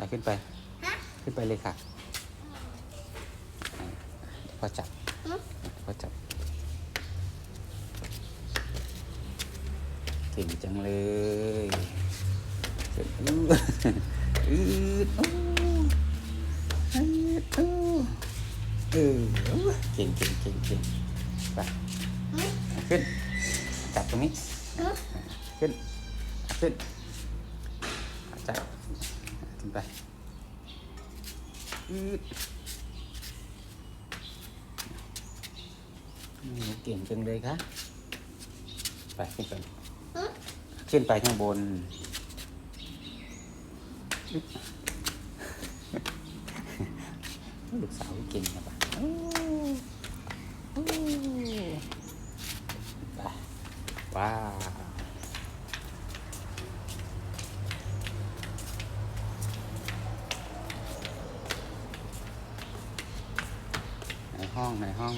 ไปขึ้นไปฮะขึ้นไปเลยค่ะอ่าเดี๋ยวพ่อจับอืมเดี๋ยวพ่อจับ เก่งจังเลยเสร็จอื้ออืดอู้อืดอู้เออเก่งเก่งเก่งเก่งไปอืมขึ้น จับตรงนี้อืมขึ้น ขึ้นจับ ขึ้นไปอืดหนูเก่งจังเลยคะไปขึ้นไปขึ้นไปข้างบนลูกสาวเก่งนะปะว้าว ในห้องในห้อง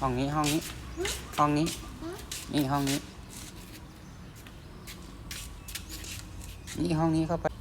ห้องนี้ห้องนี้ ห้องนี้ นี่ห้องนี้ นี่ห้องนี้เข้าไป